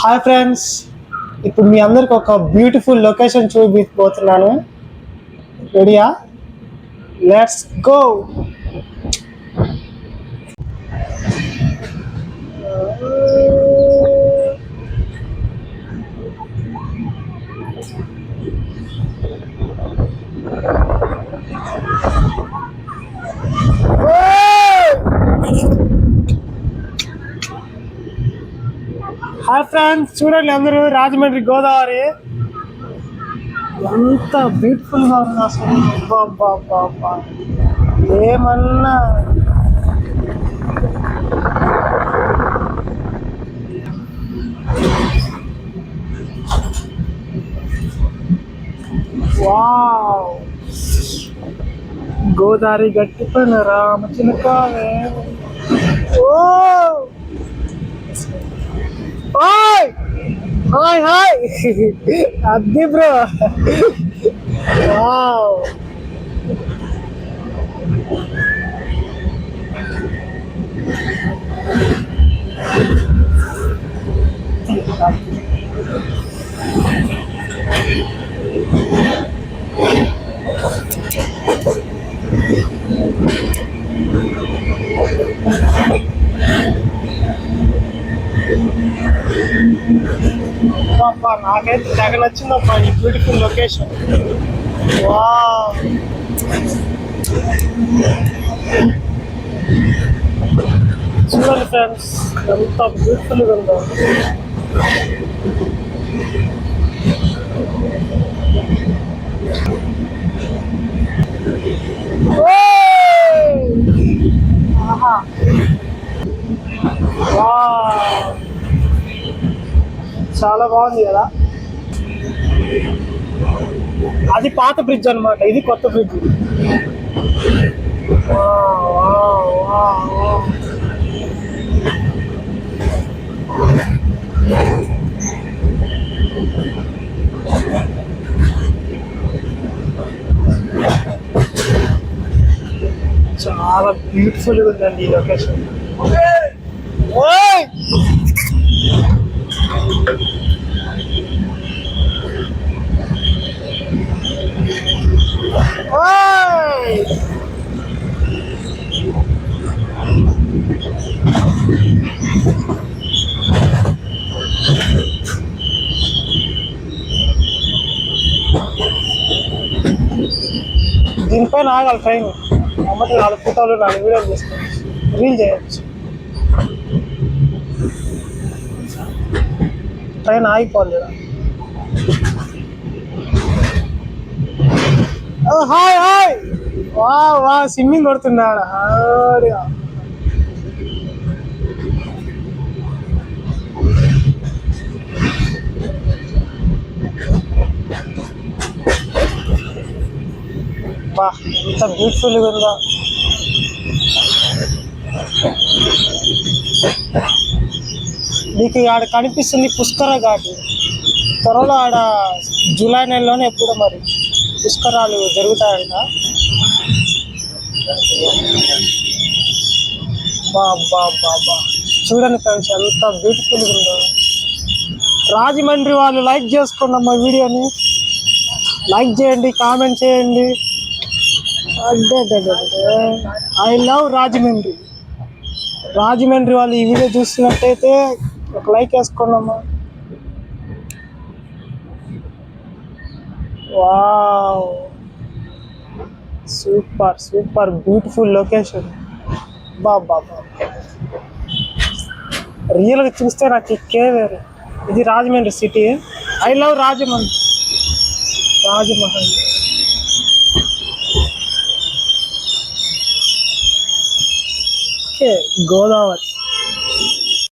Hi friends ఇప్పుడు మీ అందరికి ఒక బ్యూటిఫుల్ లొకేషన్ చూపించబోతున్నాను రెడీయా లెట్స్ గో హాయ్ ఫ్రెండ్స్ చూడండి అందరూ రాజమండ్రి గోదావరి. ఎంత బ్యూటిఫుల్గా ఉంది అసలు. ఏమన్నా. వావ్. గోదావరి గట్టిపోయిన పైన రామచిలకావే ఓ! ఓయ్ హాయ్ హాయ్ అద్ది బ్రో వావ్ అబ్బా నాకైతే తెగ నచ్చిందబ్బా ఈ బ్యూటిఫుల్ లొకేషన్ వా చూడండి ఫ్రెండ్స్ ఎంత బ్యూటిఫుల్గా ఉందో. ఆహా. వా చాలా బాగుంది కదా. అది పాత బ్రిడ్జ్ అన్నమాట. ఇది కొత్త బ్రిడ్జ్. చాలా బ్యూటిఫుల్గా ఉందండి ఈ లొకేషన్ దీనిపైన ఆగాలి ట్రైన్ అమ్మటి నాలుగు ఫోటోలు నాలుగు వీడియోలు చేసుకోవచ్చు రీల్ చేయొచ్చు ట్రైన్ ఆగిపోవాలి కదా ఓ హాయ్ హాయ్ వా వా స్విమ్మింగ్ కొడుతున్నాడు? హాడిగా బా ఎంత బ్యూటిఫుల్గా ఉందో. మీకు ఆడ కనిపిస్తుంది పుష్కర ఘాట్. త్వరలో ఆడ జూలై నెలలోనే ఎప్పుడో మరి? పుష్కరాలు జరుగుతాయంట. బా బా బా బా. చూడండి ఫ్రెండ్స్ ఎంత బ్యూటిఫుల్గా ఉందో. రాజమండ్రి వాళ్ళు లైక్ చేసుకోండి మా వీడియోని. లైక్ చేయండి కామెంట్ చేయండి. I love Rajahmundry. రాజమండ్రి వాళ్ళు ఈ వీడియో చూస్తున్నట్టయితే ఒక like వేసుకోండమ్మా wow. Super super beautiful location. బాబా బా రియల్గా చూస్తే నాకు ఇక్కే వేరు. ఇది Rajahmundry city I love Rajahmundry. Rajmahal. Okay Godavari.